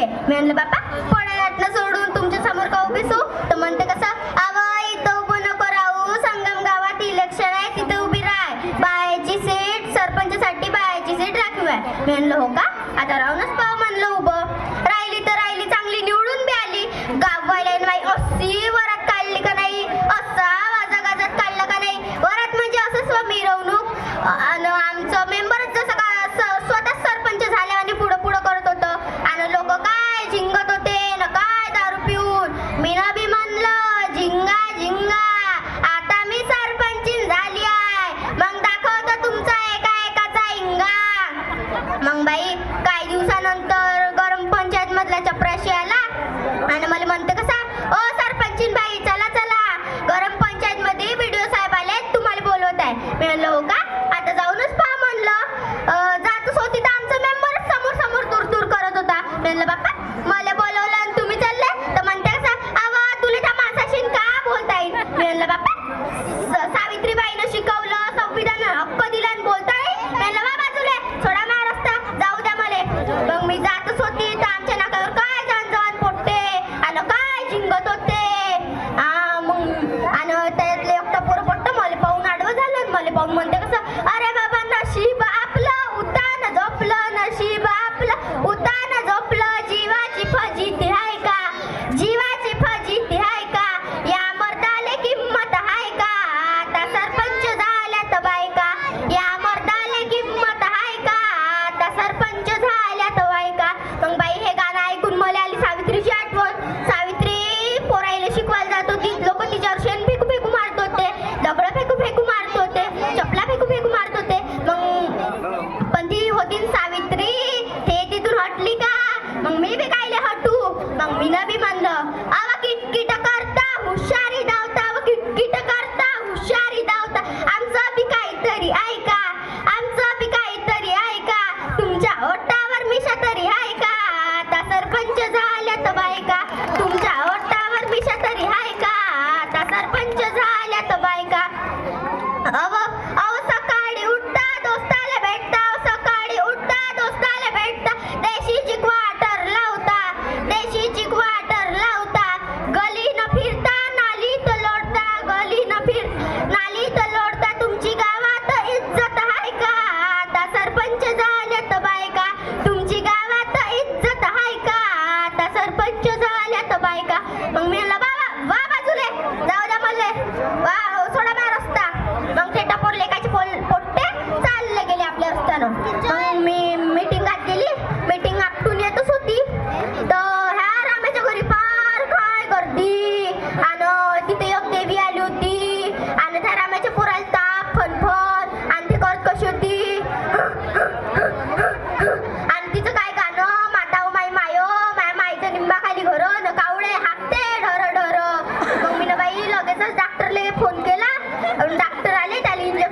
नव्हे म्हणलं बापा पोळ्याला सोडून तुमच्यासमोर का उभीसू तर म्हणते कसं आवा इथं उभं नको राहू. संगम गावात इलेक्शन आहे तिथे उभी राहाय बायाची सीट सरपंचसाठी बायाची सीट राखीव आहे. म्हणलं हो का? आता राहू ना gato. तिच्यावर शेण फेकू फेकू मारत होते दगडं फेकू फेकू मारत होते चपला फेकू फेकू मारत होते मग पण ती होती सावित्री ते तिथून हटली का? मग मी बी कायले हटू? मग मी बी म्हणलं आवा किटकिट करता हुशारी धावता व किटकिट करता हुशारी धावता. आमचं बी काहीतरी ऐका आमचं बी काहीतरी ऐका तुमच्या ओटावर मिशा तरी ऐका आता सरपंच झाल्या तर बायका.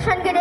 600